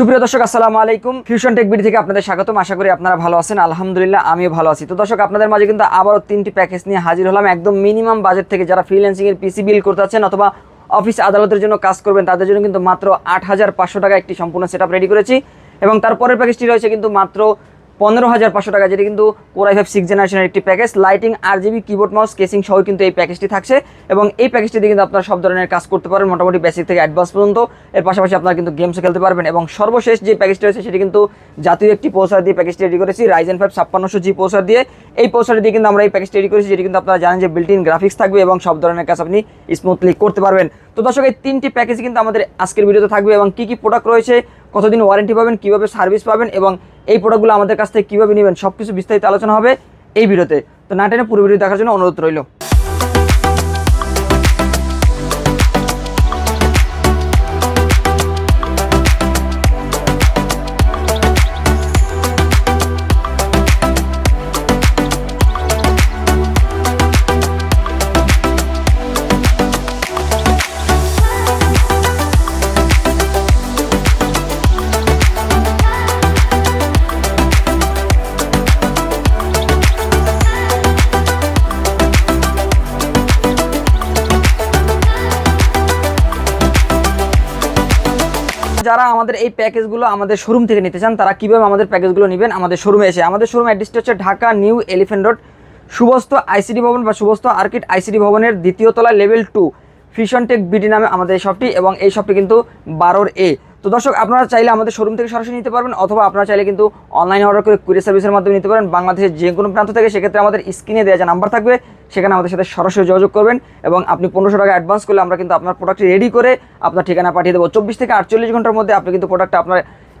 সুপ্রিয় দর্শক, আসসালামু আলাইকুম। ফিউশন টেক বিডি থেকে আপনাদের স্বাগতম। আশা করি আপনারা ভালো আছেন। আলহামদুলিল্লাহ, আমিও ভালো আছি। তো দর্শক, আপনাদের মাঝে কিন্তু আবারও তিনটি প্যাকেজ নিয়ে হাজির হলাম। একদম মিনিমাম বাজেট থেকে যারা ফ্রিল্যান্সিংয়ের পিসি বিল করতে আছেন অথবা অফিস আদালতের জন্য কাজ করবেন, তাদের জন্য কিন্তু মাত্র আট হাজার পাঁচশো টাকা একটি সম্পূর্ণ সেট রেডি করেছি। এবং তারপরের প্যাকেজটি রয়েছে কিন্তু মাত্র পনেরো হাজার পাঁচশো টাকা, যেটি কিন্তু কোরাই ফাইভ সিক্স জেনারেশনের একটি package lighting RGB keyboard mouse casing সহ কিন্তু এই প্যাকেজটি থাকছে। এবং এই প্যাকেজটি দিয়ে কিন্তু আপনারা সব ধরনের কাজ করতে পারেন মোটামুটি বেসিক থেকে অ্যাডভান্স পর্যন্ত। এর পাশাপাশি আপনারা কিন্তু গেমসও খেলতে পারবেন। এবং সর্বশেষ যে প্যাকেজটি রয়েছে, সেটি কিন্তু জাতীয় একটি পৌসার দিয়ে প্যাকেজটি রেডি করেছি রাইজেন ফাইভ ছাপ্পান্নশো জি পৌসার দিয়ে। এই পৌসার দিয়ে কিন্তু আমরা এই প্যাকেজটি রেডি করেছি, যেটি কিন্তু আপনারা জানেন যে বিল্ট ইন গ্রাফিক্স থাকবে এবং সব ধরনের কাজ আপনি স্মুথলি করতে পারবেন। তো দর্শক, এই তিনটি প্যাকেজ কিন্তু আমাদের আজকের ভিডিওতে থাকবে এবং কী কী প্রোডাক্ট রয়েছে, কতদিন ওয়ারেন্টি পাবেন, কীভাবে সার্ভিস পাবেন এবং এই প্রোডাক্টগুলো আমাদের কাছ থেকে কীভাবে নেবেন সব কিছু বিস্তারিত আলোচনা হবে এই ভিডিওতে তো। না টেনে পুরো ভিডিও দেখার জন্য অনুরোধ রইল। যারা আমাদের এই প্যাকেজগুলো আমাদের শোরুম থেকে নিতে চান, তারা কীভাবে আমাদের প্যাকেজগুলো নেবেন? আমাদের শোরুমে এসে, আমাদের শোরুম অ্যাড্রেসটা হচ্ছে Dhaka new elephant road, Subastu ICD ভবন বা সুবস্ত আর্কিট আইসিডি ভবনের দ্বিতীয় তলা level two fission tech BD নামে আমাদের এই শপটি এবং এই শপটি কিন্তু বারোর এ তো দর্শক, আপনারা চাইলে আমাদের শোরুম থেকে সরাসরি নিতে পারবেন, অথবা আপনারা চাইলে কিন্তু অনলাইন অর্ডার করে কুরিয়ার সার্ভিসের মাধ্যমে নিতে পারেন। বাংলাদেশের যে কোনো প্রান্ত থেকে সেক্ষেত্রে আমাদের স্ক্রিনে দেওয়া যে নাম্বার থাকবে, সেখানে আমাদের সাথে সরাসরি যোগাযোগ করবেন এবং আপনি পনেরোশো টাকা অ্যাডভান্স করলে আমরা কিন্তু আপনার প্রোডাক্টটি রেডি করে আপনার ঠিকানা পাঠিয়ে দেবো। চব্বিশ থেকে আটচল্লিশ ঘণ্টার মধ্যে আপনি কিন্তু প্রোডাক্টটা আপনার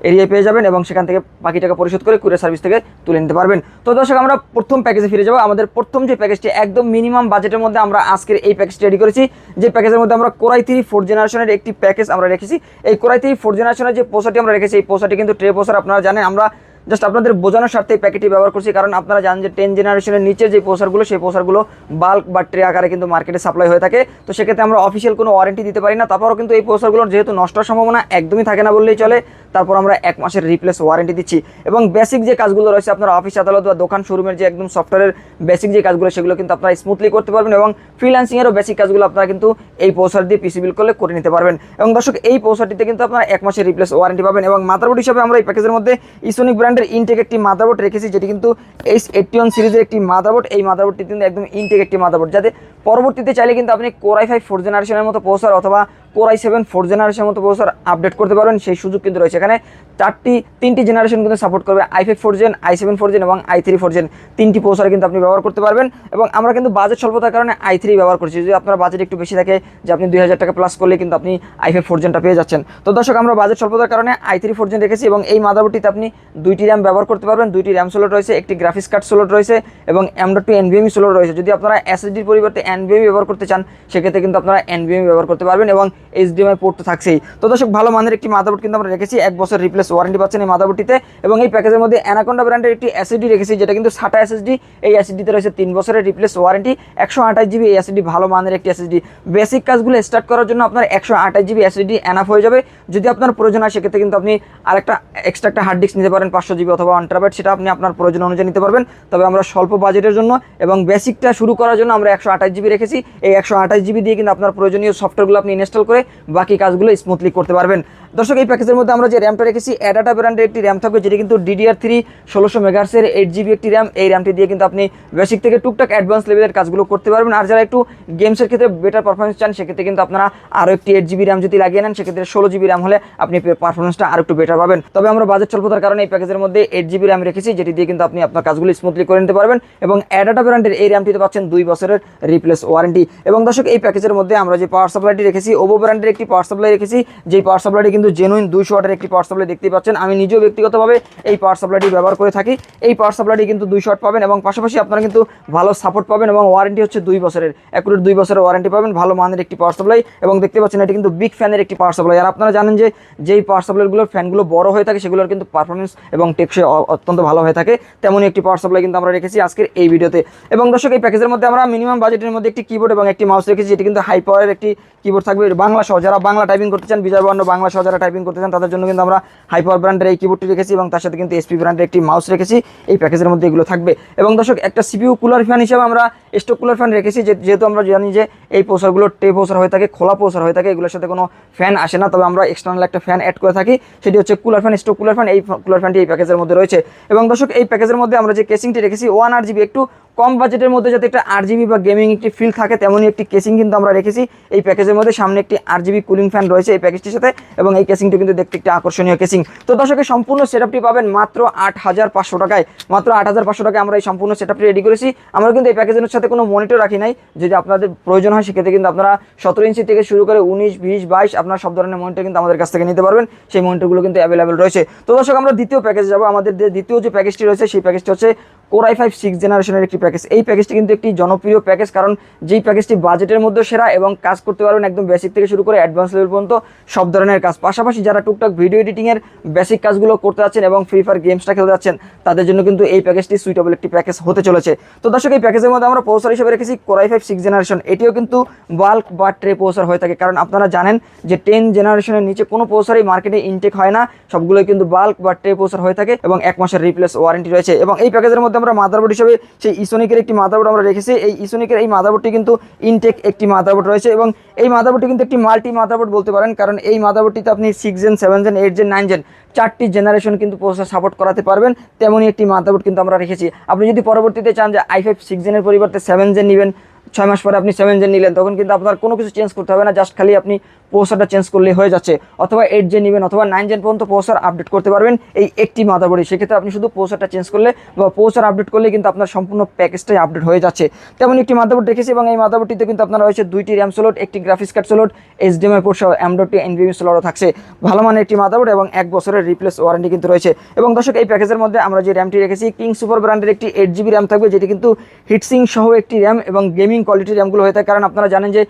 এরিয়ায় পেয়ে যাবেন এবং সেখান থেকে বাকি টাকা পরিশোধ করে কুরিয়ার সার্ভিস থেকে তুলে নিতে পারবেন। তো দর্শক, আমরা প্রথম প্যাকেজে ফিরে যাব। আমাদের প্রথম যে প্যাকেজটি, একদম মিনিমাম বাজেটের মধ্যে আমরা আজকের এই প্যাকেজটি রেডি করেছি। যে প্যাকেজের মধ্যে আমরা কোরাই থ্রি ফোর জেনারেশনের একটি প্যাকেজ আমরা রেখেছি। এই কোরাই থ্রি ফোর জেনারেশনের যে পোসাটি আমরা রেখেছি, এই পোসাটি কিন্তু ট্রে পোসার আপনারা জানেন, আমরা জাস্ট আপনাদের বোঝানোর স্বার্থে এই প্যাকেটটি ব্যবহার করছি, কারণ আপনারা জানেন যে টেন জেনারেশনের নিচে যে পোসারগুলো সেই পোসারগুলো বাল্ক বা ট্রে আকারে কিন্তু মার্কেটে সাপ্লাই হয়ে থাকে। তো সেক্ষেত্রে আমরা অফিসিয়াল কোনো ওয়ারেন্টি দিতে পারি না। তারপরও কিন্তু এই পোসারগুলোর যেহেতু নষ্টের সম্ভাবনা একদমই থাকে না বললেই চলে, তারপর আমরা এক মাসের রিপ্লেস ওয়ারেন্টি দিচ্ছি। এবং বেসিক যে কাজগুলো রয়েছে, আপনার অফিস আদালত বা দোকান শোরুমের যে একদম সফটওয়্যারের বেসিক যে কাজগুলো, সেগুলো কিন্তু আপনারা স্মুথলি করতে পারবেন এবং ফ্রিল্যান্সিংয়েরও বেসিক কাজগুলো আপনারা কিন্তু এই পৌসার দিয়ে পিসি বিল করলে করে নিতে পারবেন। এবং দর্শক, এই পৌসারটিতে কিন্তু আপনারা এক মাসের রিপ্লেস ওয়ারেন্টি পাবেন এবং মাদারবোর্ড হিসাবে আমরা এই প্যাকেজের মধ্যে ইসোনিক ব্র্যান্ডের ইনটেক একটি মাদারবোর্ড রেখেছি, যেটি কিন্তু এইচ এইটটি সিরিজের একটি মাদারবোর্ড এই মাদারবোর্ডটি কিন্তু একদম ইনটেক একটি মাদারবোর্ড যাতে পরবর্তীতে চাইলে কিন্তু আপনি কোরাই ফাইভ ফোর জেনারেশনের মতো পৌসার অথবা কোরাই সেভেন ফোর জেনারেশনের মতো প্রসেসর আপডেট করতে পারবেন। সেই সুযোগ কিন্তু রয়েছে। এখানে চারটি, তিনটি জেনারেশন কিন্তু সাপোর্ট করবে। I five four gen I seven four gen এবং আই থ্রি ফোর জেন তিনটি প্রসেসর কিন্তু আপনি ব্যবহার করতে পারবেন এবং আমরা কিন্তু বাজেট স্বল্পতার কারণে আই থ্রি ব্যবহার করছি। যদি আপনার বাজেট একটু বেশি থাকে, যে আপনি দুই হাজার টাকা প্লাস করলে কিন্তু আপনি আই ফাইভ ফোর জেনটা পেয়ে যাচ্ছেন। তো দর্শক, আমরা বাজেট স্বল্পতার কারণে আই থ্রি ফোর জেন রেখেছি এবং এই মাদারবোর্ডটিতে আপনি দুইটি র্যাম ব্যবহার করতে পারবেন। দুইটি র্যাম সোলট রয়েছে, একটি গ্রাফিক্স কার্ড সোলট রয়েছে এবং M dot two NVME slot রয়েছে। যদি আপনারা এসএসডির পরিবর্তে এনভিএমই ব্যবহার করতে চান, সেক্ষেত্রে কিন্তু আপনারা এনভিএমই ব্যবহার করতে পারবেন এবং এইচডিএমআই পোর্ট তো থাকছেই। তো দর্শক, ভালো মানের একটি মাদারবোর্ড কিন্তু আমরা রেখেছি, এক বছর রিপ্লেস ওয়ারেন্টি পাচ্ছেন এই মাদারবোর্ডটিতে এবং এই প্যাকেজের মধ্যে অ্যানাকোন্ডা ব্র্যান্ডের একটি এসএসডি রেখেছি, যেটা কিন্তু সাটা এসএসডি এই এসএসডিতে রয়েছে তিন বছরের রিপ্লেস ওয়ারেন্টি একশো আঠাশ জিবি এই এসএসডি ভালো মানের একটি এসএসডি বেসিক কাজগুলো স্টার্ট করার জন্য আপনার একশো আঠাশ জিবি এসএসডি এনাফ হয়ে যাবে। যদি আপনার প্রয়োজন হয়, সেক্ষেত্রে কিন্তু আপনি আরেকটা এক্সট্রা একটা হার্ড ডিস্ক নিতে পারেন, পাঁচশো জিবি অথবা ওয়ান সেটা আপনি আপনার প্রয়োজন অনুযায়ী নিতে পারবেন। তবে আমরা স্বল্প বাজেটের জন্য এবং বেসিকটা শুরু করার জন্য আমরা একশো আঠাশ জিবি রেখেছি, এই একশো আঠাশ জিবি দিয়ে কিন্তু আপনার প্রয়োজনীয় সফটওয়্যারগুলো আপনি ইনস্টল করে বাকি কাজগুলো স্মুথলি করতে পারবেন। দর্শক, এই প্যাকেজের মধ্যে আমরা যে র্যামটা রেখেছি অ্যাডাটা ব্র্যান্ডের একটি র্যাম থাকবে, যেটি কিন্তু ডিডিআর থ্রি ষোলোশো মেগার্সের এইট জিবি একটি র্যাম। এই র্যামটি দিয়ে কিন্তু আপনি বেসিক থেকে টুকটাক অ্যাডভান্স লেভেলের কাজগুলো করতে পারবেন। আর যারা একটু গেমসের ক্ষেত্রে বেটার পারফরমেন্স চান, সেক্ষেত্রে কিন্তু আপনারা আরও একটি এইট জিবি র্যাম যদি লাগিয়ে নেন, সেক্ষেত্রে ষোলো জিবি র্যাম হলে আপনি পারফরমেন্সটা আরও একটু বেটার পাবেন। তবে আমরা বাজেট স্বল্পতার কারণে এই প্যাকেজের মধ্যে এইট জিবি র্যাম রেখেছি, যেটি দিয়ে কিন্তু আপনি আপনার কাজগুলো স্মুথলি করে নিতে পারবেন। এবং অ্যাডাটা ব্র্যান্ডের এই র্যামটিতে পাচ্ছেন দুই বছরের রিপ্লেস ওয়ারেন্টি এবং দর্শক, এই প্যাকেজের মধ্যে আমরা যে পাওয়ার সাপ্লাইটি রেখেছি ওভো ব্র্যান্ডের একটি পাওয়ার সাপ্লাই রেখেছি। যেই পাওয়ার সাপ্লাইটি কিন্তু জেনুইন দুইশো ওয়াটের একটি পাওয়ার সাপ্লাই দেখতেই পাচ্ছেন। আমি নিজেও ব্যক্তিগতভাবে এই পাওয়ার সাপ্লাইটি ব্যবহার করে থাকি। এই পাওয়ার সাপ্লাইটি কিন্তু দুই শট পাবেন এবং পাশাপাশি আপনারা কিন্তু ভালো সাপোর্ট পাবেন এবং ওয়ারেন্টি হচ্ছে দুই বছরের। একুরেট দুই বছরের ওয়ারেন্টি পাবেন, ভালো মানের একটি পাওয়ার সাপ্লাই এবং দেখতে পাচ্ছেন, এটি কিন্তু বিগ ফ্যানের একটি পাওয়ার সাপ্লাই আর আপনারা জানেন যে, যেই পাওয়ার সাপ্লাইগুলোর ফ্যানগুলো বড় হয়ে থাকে, সেগুলোর কিন্তু পারফরমেন্স এবং টেকসই অত্যন্ত ভালো হয়ে থাকে। তেমনই একটি পাওয়ার সাপ্লাই কিন্তু আমরা রেখেছি আজকের এই ভিডিওতে এবং দর্শক, এই প্যাকেজের মধ্যে আমরা মিনিমাম বাজেটের মধ্যে একটি কিবোর্ড এবং একটি মাউস রেখেছি, যেটি কিন্তু হাই পাওয়ারের একটি কিবোর্ড থাকবে। বাংলা সহ, যারা বাংলা টাইপিং করতে চান বিজয় বর্ণ বাংলা সহ যারা টাইপিং করতে চান, তাদের জন্য কিন্তু আমরা হাইপার ব্র্যান্ডের এই কিবোর্ডটি রেখেছি এবং তার সাথে কিন্তু এসপি ব্র্যান্ডের একটি মাউস রেখেছি। এই প্যাকেজের মধ্যে এগুলো থাকবে। এবং দর্শক, একটা সিপিউ কুলার ফ্যান হিসেবে আমরা স্টক কুলার ফ্যান রেখেছি যেহেতু আমরা জানি যে এই পোসারগুলো টে পোসার হয়ে থাকে, খোলা পোসার হয়ে থাকে, এগুলোর সাথে কোনো ফ্যান আসে না। তবে আমরা এক্সটার্নাল একটা ফ্যান অ্যাড করে থাকি, সেটি হচ্ছে cooler fan stock cooler fan এই কুলার ফ্যানটি এই প্যাকেজের মধ্যে রয়েছে। এবং দর্শক, এই প্যাকেজের মধ্যে আমরা যে কেসিংটি রেখেছি ওয়ান আর জিবি একটু কম বাজেটের মধ্যে যাতে একটা আর জিবি বা গেমিং একটি ফিল থাকে, তেমনই একটি কেসিং কিন্তু আমরা রেখেছি। এই প্যাকেজের মধ্যে সামনে একটি আর জিবি কুলিং ফ্যান রয়েছে এই প্যাকেজটির সাথে এবং এই কেসিংটি কিন্তু দেখতে একটি আকর্ষণীয় কেসিং তো দর্শকের সম্পূর্ণ সেটআপটি পাবেন মাত্র আট হাজার পাঁচশো টাকায়। মাত্র আট হাজার পাঁচশো টাকায় আমরা এই সম্পূর্ণ সেটআপটি রেডি করেছি। আমরা কিন্তু এই প্যাকেজের সাথে কোনো মনিটর রাখি নাই। যদি আপনাদের প্রয়োজন হয়, সেক্ষেত্রে কিন্তু আপনারা সতেরো ইঞ্চি থেকে শুরু করে উনিশ, বিশ, বাইশ আপনার সব ধরনের মনিটর কিন্তু আমাদের কাছ থেকে নিতে পারবেন। সেই মনিটরগুলো কিন্তু অ্যাভেলেবেল রয়েছে। তো দর্শক, আমরা দ্বিতীয় প্যাকেজ যাব। আমাদের দ্বিতীয় যে প্যাকেজটি রয়েছে, সেই প্যাকেজটি হচ্ছে কোরাই ফাইভ সিক্স জেনারেশনের একটি প্যাকেজ এই প্যাকেজটি কিন্তু একটি জনপ্রিয় প্যাকেজ কারণ যেই প্যাকেজটি বাজেটের মধ্যে সেরা এবং কাজ করতে পারবেন একদম বেসিক থেকে শুরু করে অ্যাডভান্স লেভেল পর্যন্ত সব ধরনের কাজ। পাশাপাশি যারা টুকটাক ভিডিও এডিটিংয়ের বেসিক কাজগুলো করতে যাচ্ছেন এবং ফ্রি ফায়ার গেমসটা খেলতে যাচ্ছেন, তাদের জন্য কিন্তু এই প্যাকেজটি সুইটেবল একটি প্যাকেজ হতে চলেছে। তো দর্শক, এই প্যাকেজের মধ্যে আমরা প্রসেসর হিসেবে রেখেছি কোরাই ফাইভ সিক্স জেনারেশন এটিও কিন্তু বাল্ক বা ট্রে প্রসেসর হয়ে থাকে। কারণ আপনারা জানেন যে টেন জেনারেশনের নিচে কোনো প্রসেসরই মার্কেটে ইনটেক হয় না। সবগুলোই কিন্তু বাল্ক বা ট্রে প্রসেসর হয়ে থাকে এবং এক মাসের রিপ্লেস ওয়ারেন্টি রয়েছে। এবং এই প্যাকেজের মধ্যে আমরা মাদারবোর্ড হিসেবে সেই ইসোনিকের একটি মাদারবোর্ড আমরা রেখেছি। এই ইসোনিকের এই মাদারবোর্ডটি কিন্তু ইনটেক একটি মাদারবোর্ড রয়েছে এবং এই মাদারবোর্ডটি কিন্তু একটি মাল্টি মাদারবোর্ড বলতে পারেন, কারণ এই মাদারবোর্ডটিতে আপনি six gen seven gen eight gen nine gen চারটি জেনারেশন কিন্তু প্রসেস সাপোর্ট করাতে পারবেন। তেমনই একটি মাদারবোর্ড কিন্তু আমরা রেখেছি। আপনি যদি পরবর্তীতে চান যে আই ফাইভ সিক্স জেনের পরিবর্তে সেভেন জেন নেবেন ছয় মাস পরে আপনি সেভেন জেন নিলেন, তখন কিন্তু আপনার কোনো কিছু চেঞ্জ করতে হবে না জাস্ট খালি আপনি প্রসেসরটা চেঞ্জ করলে হয়ে যাচ্ছে। অথবা এইট জেন নেবেন, অথবা নাইন জেন পর্যন্ত প্রসেসর আপডেট করতে পারবেন, এই একটি মাদারবোর্ডে। সেক্ষেত্রে আপনি শুধু প্রসেসরটা চেঞ্জ করলে বা প্রসেসর আপডেট করলে কিন্তু আপনার সম্পূর্ণ প্যাকেজটাই আপডেট হয়ে যাচ্ছে। তেমন একটি মাদারবোর্ড দেখেছি এবং এই মাদারবোর্ডটিতে কিন্তু আপনার রয়েছে দুইটি র্যাম স্লট একটি graphics card slot HDMI port সহ এম ডট এনভিএম স্লটও থাকছে। ভালো মানের একটি মাদারবোর্ড এবং এক বছরের রিপ্লেস ওয়ারেন্টি কিন্তু রয়েছে। এবং দর্শক, এই প্যাকেজের মধ্যে আমরা যে র্যামটি রেখেছি কিং সুপার ব্র্যান্ডের একটি এইট জিবি র্যাম থাকবে, যেটি কিন্তু হিটসিং সহ একটি র্যাম এবং গেমিং কোয়ালিটির র্যামগুলো হয়ে থাকে। কারণ আপনারা জানেন যে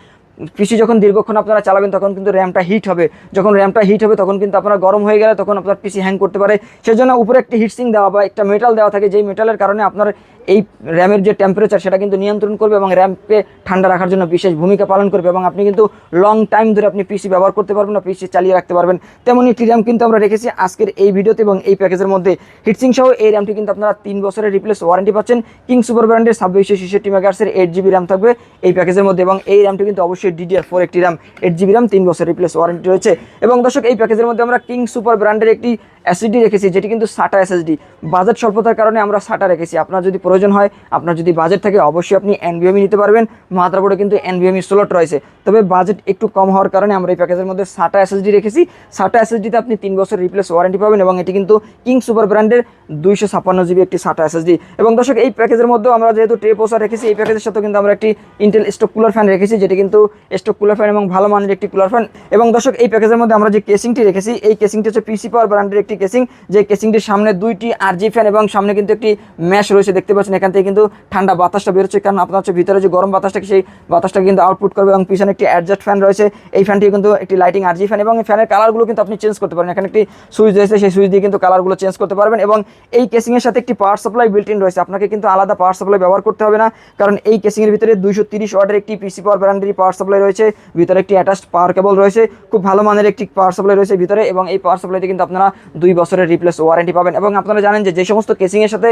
পিসি যখন দীর্ঘক্ষণ আপনারা চালাবেন, তখন কিন্তু র্যামটা হিট হবে। যখন র্যামটা হিট হবে, তখন কিন্তু আপনার গরম হয়ে গেলে তখন আপনার পিসি হ্যাং করতে পারে। সেজন্য উপরে একটি হিটসিং দেওয়া বা একটা মেটাল দেওয়া থাকে। যেই মেটালের কারণে আপনার এই র্যামের যে টেম্পারেচার সেটা কিন্তু নিয়ন্ত্রণ করবে এবং র্যামকে ঠান্ডা রাখার জন্য বিশেষ ভূমিকা পালন করবে এবং আপনি কিন্তু লং টাইম ধরে আপনি পিসি ব্যবহার করতে পারবেন না পিসি চালিয়ে রাখতে পারবেন। তেমনই একটি র্যাম কিন্তু আমরা রেখেছি আজকের এই ভিডিওতে এবং এই প্যাকেজের মধ্যে। হিটসিং সহ এই র্যামটি কিন্তু আপনারা তিন বছরের রিপ্লেস ওয়ারেন্টি পাচ্ছেন। কিং সুপার ব্র্যান্ডের ছাব্বিশশো ছেষট্টি মেগাহার্সের এইট জিবি র্যাম থাকবে এই প্যাকেজের মধ্যে এবং এই র্যামটি কিন্তু অবশ্যই ডিডিআর ফোর একটি র্যাম এইট জিবি র্যাম তিন বছর রিপ্লেস ওয়ারেন্টি রয়েছে। এবং দর্শক, এই প্যাকেজের মধ্যে আমরা কিং সুপার ব্র্যান্ডের একটি এসএসডি রেখেছি, যেটি কিন্তু সাটা এসএসডি বাজেট স্বল্পতার কারণে আমরা সাটা রেখেছি। আপনার যদি প্রয়োজন হয়। আপনার যদি বাজেট থাকে, অবশ্যই আপনি এনভিএমই নিতে পারবেন। মাদারবোর্ডে কিন্তু এনভিএমই স্লট রয়েছে। তবে বাজেট একটু কম হওয়ার কারণে আমরা এই প্যাকেজের মধ্যে সাটা এসএসডি রেখেছি। সাটা এসএসডিতে আপনি তিন বছর রিপ্লেস ওয়ারেন্টি পাবেন এবং এটি কিন্তু কিং সুপার ব্র্যান্ডের দুইশো ছাপ্পান্ন জিবি একটি সাটা এসএসডি এবং দর্শক, এই প্যাকেজের মধ্যেও আমরা যেহেতু ট্রে রেখেছি, এই প্যাকেজের সাথে কিন্তু আমরা একটি ইন্টেল স্টক কুলার ফ্যান রেখেছি, যেটি কিন্তু স্টক কুলার ফ্যান এবং ভালো মানের একটি কুলার ফ্যান এবং দর্শক, এই প্যাকেজের মধ্যে আমরা যে কেসিংটি রেখেছি, এই কেসিংটি হচ্ছে পিসি পাওয়ার ব্র্যান্ডের একটি কেসিং যে কেসিংটির সামনে দুইটি আরজি ফ্যান এবং সামনে কিন্তু একটি ম্যাশ রয়েছে, দেখতে পাচ্ছেন এখান থেকে কিন্তু ঠান্ডা বাতাসটা বেরোচ্ছে। কারণ আপনার হচ্ছে ভিতরে যে গরম বাতাসটা সেই বাতাসটা কিন্তু আউটপুট করবে এবং পিছনে একটি অ্যাডজাস্ট ফ্যান রয়েছে। এই ফ্যানটি কিন্তু একটি লাইটিং আরজি ফ্যান এবং এই ফ্যানের কালারগুলো কিন্তু আপনি চেঞ্জ করতে পারেন এখানে একটি সুইচ রয়েছে, সেই সুইচ দিয়ে কিন্তু কালারগুলো চেঞ্জ করতে পারবেন এবং এই কেসিংয়ের সাথে একটি পাওয়ার সাপ্লাই বিল্ট ইন রয়েছে। আপনাকে কিন্তু আলাদা পাওয়ার সাপ্লাই ব্যবহার করতে হবে না, কারণ এই কেসিংয়ের ভিতরে দুইশো তিরিশ ওয়াটের একটি পিসি পাওয়ার ব্র্যান্ডেরই পাওয়ার সাপ্লাই রয়েছে, ভিতরে একটি অ্যাটাচড পাওয়ার কেবল রয়েছে, খুব ভালো মানের একটি পাওয়ার সাপ্লাই রয়েছে ভিতরে এবং এই পাওয়ার সাপ্লাইতে কিন্তু আপনারা দুই বছরের রিপ্লেস ওয়ারেন্টি পাবেন। এবং আপনারা জানেন যে যে সমস্ত কেসিংয়ের সাথে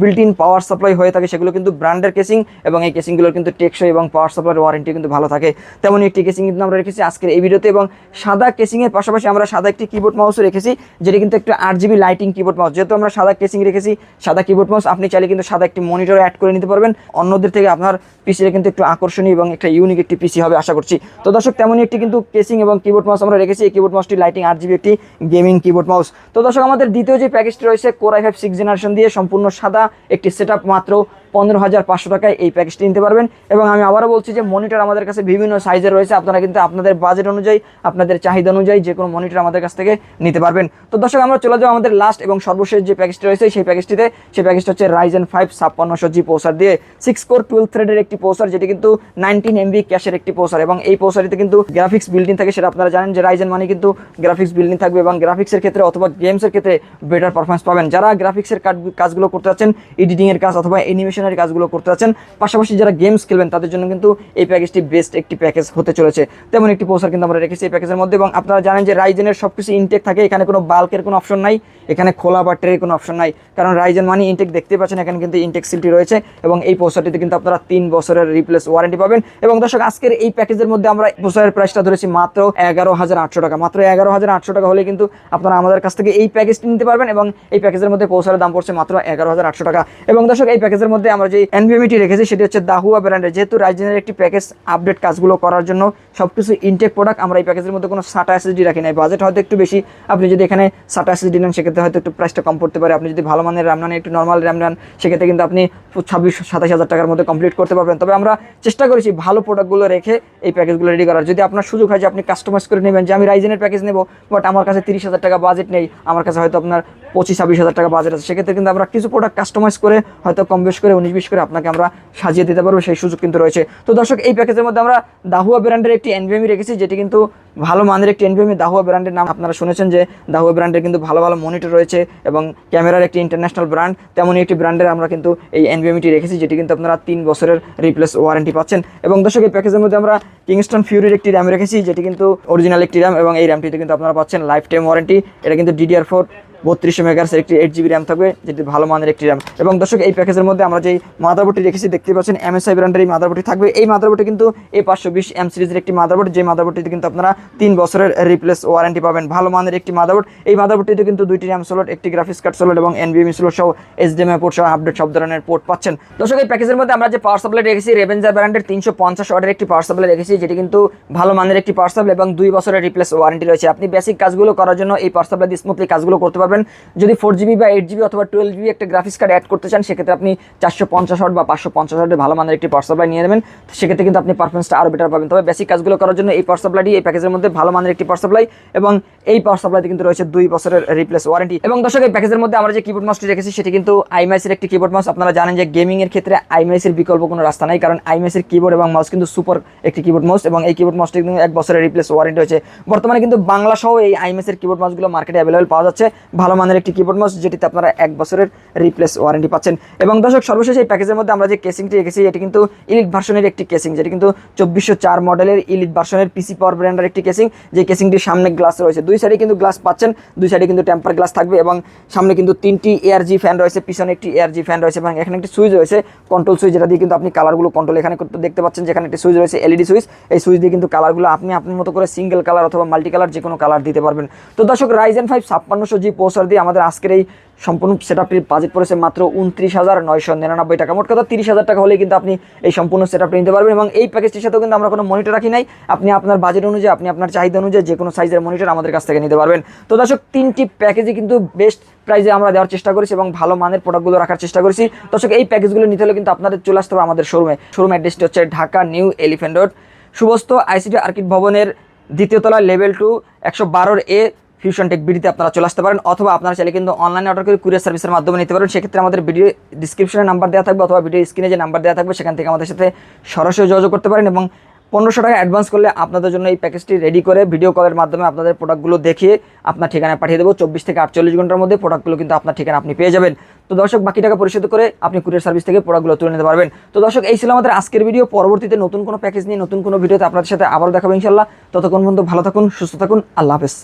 বিল্ট ইন পাওয়ার সাপ্লাই হয়ে থাকে, সেগুলো কিন্তু ব্র্যান্ডের কেসিং এবং এই কেসিংগুলোর কিন্তু টেকসই এবং পাওয়ার সাপ্লাইয়ের ওয়ারেন্টি কিন্তু ভালো থাকে। তেমনই একটি কেসিং কিন্তু আমরা রেখেছি আজকের এই ভিডিওতে এবং সাদা কেসিংয়ের পাশাপাশি আমরা সাদা একটি কিবোর্ড মাউসও রেখেছি, যেটি কিন্তু একটু আট জিবি লাইটিং কিবোর্ড মাউস যেহেতু আমরা সাদা কেসিং রেখেছি, সাদা কিবোর্ড মাউস আপনি চাইলে কিন্তু সাদা একটি মনিটর অ্যাড করে নিতে পারবেন। অন্যদের থেকে আপনার পিসিটা কিন্তু একটু আকর্ষণীয় এবং একটা ইউনিক একটি পিসি হবে, আশা করছি। তো দর্শক, তেমনই একটি কিন্তু কেসিং এবং কিবোর্ড মাউস আমরা রেখেছি। এই কিবোর্ড মাউসটি লাইটিং আট জিবি একটি গেমিং কিবোর্ড মাউস তো দর্শক, আমাদের দ্বিতীয় যে প্যাকেজটি রয়েছে core I five six generation দিয়ে সম্পূর্ণ সাদা একটি সেট মাত্র পনেরো হাজার পাঁচশো টাকায় এই প্যাকেজটি নিতে পারবেন। এবং আমি আবারও বলছি যে মনিটর আমাদের কাছে বিভিন্ন সাইজের রয়েছে। আপনারা কিন্তু আপনাদের বাজেট অনুযায়ী, আপনাদের চাহিদা অনুযায়ী যে কোনো মনিটর আমাদের কাছ থেকে নিতে পারবেন। তো দর্শক, আমরা চলে যাব আমাদের লাস্ট এবং সর্বশেষ যে প্যাকেজটি রয়েছে, সেই প্যাকেজটিতে সেই প্যাকেজটা হচ্ছে রাইজেন ফাইভ ছাপ্পান্নশো জি পোসার দিয়ে সিক্স কোর টুয়েলভ থ্রেডের একটি পোসার যেটি কিন্তু নাইনটিন এমবি ক্যাশের একটি পোসার এবং এই পোসারিতে কিন্তু গ্রাফিক্স বিল্ডিং থাকে, সেটা আপনারা জানেন যে রাইজেন মানে কিন্তু গ্রাফিক্স বিল্ডিং থাকবে এবং গ্রাফিক্সের ক্ষেত্রে অথবা গেমসের ক্ষেত্রে বেটার পারফরমেন্স পাবেন। যারা গ্রাফিক্সের কাজগুলো করতে যাচ্ছেন এডিটিংয়ের কাজ অথবা অ্যানিমেশন মিশনারি কাজগুলো করতে যাচ্ছেন। পাশাপাশি যারা গেমস খেলবেন, তাদের জন্য কিন্তু এই প্যাকেজটি বেস্ট একটি প্যাকেজ হতে চলেছে। তেমন একটি পোস্টার কিন্তু আমরা রেখেছি এই প্যাকেজের মধ্যে এবং আপনারা জানেন যে রাইজেনের সব কিছু ইনটেক থাকে, এখানে কোনো বাল্কের কোনো অপশন নাই, এখানে খোলা বা ট্রের কোনো অপশন নাই। কারণ রাইজেন মানে ইনটেক দেখতে পাচ্ছেন, এখানে কিন্তু ইনটেক সিলটি রয়েছে এবং এই পোস্টারটিতে কিন্তু আপনারা তিন বছরের রিপ্লেস ওয়ারেন্টি পাবেন। এবং দর্শক, আজকের এই প্যাকেজের মধ্যে আমরা পোস্টারের প্রাইসটা ধরেছি মাত্র এগারো হাজার আটশো টাকা। মাত্র এগারো হাজার আটশো টাকা হলে কিন্তু আপনারা আমাদের কাছ থেকে এই প্যাকেজটি নিতে পারবেন এবং এই প্যাকেজের মধ্যে পৌঁছার দাম পড়ছে মাত্র এগারো হাজার আটশো টাকা। এবং দর্শক, এই প্যাকেজের মধ্যে আমরা যে এনভিএমিটি রেখেছি সেটি হচ্ছে দাহুয়া ব্র্যান্ডের যেহেতু রাইজেনের একটি প্যাকেজ আপডেট কাজগুলো করার জন্য সব কিছু ইনটেক প্রোডাক্ট আমরা এই প্যাকেজের মধ্যে কোনো সাটা এসএসডি রাখি নাই। বাজেট হয়তো একটু বেশি। আপনি যদি এখানে সাটা এসএসডি নেন, সেক্ষেত্রে হয়তো একটু প্রাইসটা কম পড়তে পারে। আপনি যদি ভালো মানের র্যাম নেন, একটু নর্মাল র্যাম নেন, সেক্ষেত্রে কিন্তু আপনি ছাব্বিশ, সাতাশ হাজার টাকার মধ্যে কমপ্লিট করতে পারবেন। তবে আমরা চেষ্টা করেছি ভালো প্রোডাক্টগুলো রেখে এই প্যাকেজগুলো রেডি করার। যদি আপনার সুযোগ হয় যে আপনি কাস্টমাইজ করে নেবেন যে আমি রাইজেনের প্যাকেজ নেব বাট আমার কাছে তিরিশ হাজার টাকা বাজেট নেই, আমার কাছে হয়তো আপনার পঁচিশ, ছাব্বিশ হাজার টাকা বাজেট আছে। সেক্ষেত্রে কিন্তু আমরা কিছু প্রোডাক্ট কাস্টমাইজ করে, হয়তো কম বেশ করে, উনিশ, বিশ করে আপনাকে আমরা সাজিয়ে দিতে পারব, সেই সুযোগ কিন্তু রয়েছে। তো দর্শক, এই প্যাকেজের মধ্যে আমরা দাহুয়া ব্র্যান্ডের একটি এনভিএমি রেখেছি, যেটি কিন্তু ভালো মানের একটি এনভিএমি দাহুয়া ব্র্যান্ডের নাম আপনারা শুনেছেন যে দাহুয়া ব্র্যান্ডের কিন্তু ভালো ভালো মনিটর রয়েছে এবং ক্যামেরার একটি ইন্টারন্যাশনাল ব্র্যান্ড তেমনই একটি ব্র্যান্ডের আমরা কিন্তু এই এনভিএমিটি রেখেছি, যেটি কিন্তু আপনারা তিন বছরের রিপ্লেস ওয়ারেন্টি পাচ্ছেন। এবং দর্শক, এই প্যাকেজের মধ্যে আমরা কিংস্টন ফিউরির একটি র্যাম রেখেছি, যেটি কিন্তু অরিজিনাল একটি র্যাম এবং এই র্যামটিতে কিন্তু আপনারা পাচ্ছেন লাইফ টাইম ওয়ারেন্টি এটা কিন্তু ডিডিআর ফোর বত্রিশশো মেগাহার্সের একটি এইট জিবি র্যাম থাকবে, যেটি ভালো মানের একটি র্যাম এবং দর্শক, এই প্যাকেজের মধ্যে আমরা যেই মাদারবোর্ডটি রেখেছি, দেখতে পাচ্ছেন এমএসআই ব্র্যান্ডের এই মাদারবোর্ডটি থাকবে। এই মাদারবোর্ডে কিন্তু এই পাঁচশো বিশ এম সিরিজের একটি মাদারবোর্ড যে মাদারবোর্ডটিতে কিন্তু আপনারা তিন বছরের রিপ্লেস ওয়ারেন্টি পাবেন। ভালো মানের একটি মাদারবোর্ড এই মাদারবোর্ডটিতে কিন্তু দুইটি র্যাম সোলট একটি গ্রাফিক্স কার্ড সোলট এবং এনবিএমি সোলট সহ এইচডিএমআই পোর্ট সহ আপডেট সব ধরনের পোর্ট পাচ্ছেন। দর্শক, এই প্যাকেজের মধ্যে আমরা যে পাওয়ার সাপ্লাই রেখেছি রেভেঞ্জার ব্র্যান্ডের তিনশো পঞ্চাশ অর্ডার একটি পাওয়ার সাপ্লাই রেখেছি, যেটি কিন্তু ভালো মানের একটি পাওয়ার সাপ্লাই এবং দুই বছরের রিপ্লেস ওয়ারেন্টি রয়েছে। আপনি বেসিক কাজগুলো করার জন্য এই পাওয়ার সাপ্লাই দিয়ে স্মুথলি কাজগুলো করতে পারবেন। যদি ফোর জিবি বা এইট জিবি অথবা টুয়েলভ জিবি একটা গ্রাফিক্স কার্ড অ্যাড করতে চান, সেক্ষেত্রে আপনি চারশো পঞ্চাশ বা পাঁচশো পঞ্চাশ ওয়াটের ভালো মানের একটি পাওয়ার সাপ্লাই নিয়ে নেবেন। সেক্ষেত্রে কিন্তু আপনি পারফরমেন্সটা আরও বেটার পাবেন। তবে বেসিক কাজগুলো করার জন্য এই পাওয়ার সাপ্লাইটি এই প্যাকেজের মধ্যে ভালো মানের একটি পাওয়ার সাপ্লাই এবং এই পাওয়ার সাপ্লাইতে কিন্তু রয়েছে দুই বছরের রিপ্লেস ওয়ারেন্টি এবং দর্শক, এই প্যাকেজের মধ্যে আমরা যে কিবোর্ড মাউসটি রেখেছি, সেটি কিন্তু আইমাইসের একটি কিবোর্ড মাউস আপনারা জানেন যে গেমিং এর ক্ষেত্রে আইমাইসের বিকল্প কোনো রাস্তা নাই, কারণ আইমাইসের কিবোর্ড এবং মাউস কিন্তু সুপার একটি কিবোর্ড মাউস এবং এই কিবোর্ড মাউসটি কিন্তু এক বছরের রিপ্লেস ওয়ারেন্টি হয়েছে বর্তমানে কিন্তু বাংলা সহ এই আইমাইসের কিবোর্ড মাউসগুলো মার্কেটে অ্যাভেলেবল পাওয়া যাচ্ছে। ভালো মানের একটি কিবোর্ড মাউস যেটিতে আপনারা এক বছরের রিপ্লেস ওয়ারেন্টি পাচ্ছেন। এবং দর্শক, সর্বশেষ এই প্যাকেজের মধ্যে আমরা যে কেসিংটি রেখেছি, এটি কিন্তু ইলিট ভার্সনের একটি কেসিং যেটি কিন্তু চব্বিশশো চার মডেলের ইলিট ভার্সনের পিসি পাওয়ার ব্র্যান্ডের একটি কেসিং যে কেসিংটির সামনে গ্লাস রয়েছে। দুই সাইডে কিন্তু গ্লাস পাচ্ছেন, দুই সাইডে কিন্তু টেম্পার গ্লাস থাকবে এবং সামনে কিন্তু তিনটি এআরজি ফ্যান রয়েছে, পিছনে একটি এআরজি ফ্যান রয়েছে এবং এখানে একটি সুইচ রয়েছে কন্ট্রোল সুইচ যেটা দিয়ে কিন্তু আপনি কালারগুলো কন্ট্রোল এখানে দেখতে পাচ্ছেন, যেখানে একটি সুইচ রয়েছে এলইডি সুইচ এই সুইচ দিয়ে কিন্তু কালারগুলো আপনি আপনার মতো করে সিঙ্গেল কালার অথবা মাল্টি কালার যে কোনো কালার দিতে পারবেন। তো দর্শক রাইজেন ফাইভ ছাপ্পান্নশো জি পোস্টার দিয়ে আমাদের আজকের এই সম্পূর্ণ সেটআপটির বাজেট পড়েছে মাত্র উনত্রিশ হাজার নয়শো নিরানব্বই টাকা। মোট কথা তিরিশ হাজার টাকা হলে কিন্তু আপনি এই সম্পূর্ণ সেট আপটি নিতে পারবেন এবং এই প্যাকেজটির সাথেও কিন্তু আমরা কোনো মনিটর রাখি নাই। আপনি আপনার বাজেট অনুযায়ী, আপনি আপনার চাহিদা অনুযায়ী যে কোনো সাইজের মনিটর আমাদের কাছ থেকে নিতে পারবেন। তো দর্শক, তিনটি প্যাকেজই কিন্তু বেস্ট প্রাইজে আমরা দেওয়ার চেষ্টা করেছি এবং ভালো মানের প্রোডাক্টগুলো রাখার চেষ্টা করেছি। দর্শক, এই প্যাকেজগুলো নিতে হলে কিন্তু আপনাদের চলে আসতে হবে আমাদের শোরুমে শোরুম অ্যাড্রেসটি হচ্ছে Dhaka new elephant road, Subastu ICT arcade ভবনের দ্বিতীয় তলা লেভেল টু একশো বারোর এ ফিউশন টেক বিডিতে আপনারা চলে আসতে পারেন, অথবা আপনারা চাইলে কিন্তু অনলাইনে অর্ডার করে কুরিয়ার সার্ভিসের মাধ্যমে নিতে পারেন। সেক্ষেত্রে আমাদের ভিডিও ডিসক্রিপশনে নাম্বার দেওয়া থাকবে, অথবা ভিডিও স্ক্রিনে যে নাম্বার দেওয়া থাকবে, সেখান থেকে আমাদের সাথে সরাসরি যোগাযোগ করতে পারেন এবং পনেরোশো টাকা অ্যাডভান্স করলে আপনাদের জন্য এই প্যাকেজটি রেডি করে ভিডিও কলের মাধ্যমে আপনাদের প্রোডাক্টগুলো দেখিয়ে আপনার ঠিকানায় পাঠিয়ে দেবো। চব্বিশ থেকে আটচল্লিশ ঘণ্টার মধ্যে প্রোডাক্টগুলো কিন্তু আপনার ঠিকানা আপনি পেয়ে যাবেন। তো দর্শক, বাকি টাকা পরিশোধ করে আপনি কুরিয়ার সার্ভিস থেকে প্রোডাক্টগুলো তুলে নিতে পারবেন। তো দর্শক, এই ছিল আমাদের আজকের ভিডিও পরবর্তীতে নতুন কোনো প্যাকেজ নিয়ে, নতুন কোনো ভিডিওতে আপনাদের সাথে আবারও দেখাবো ইনশাল্লাহ ততক্ষণ পর্যন্ত ভালো থাকুন, সুস্থ থাকুন, আল্লাহ হাফেজ।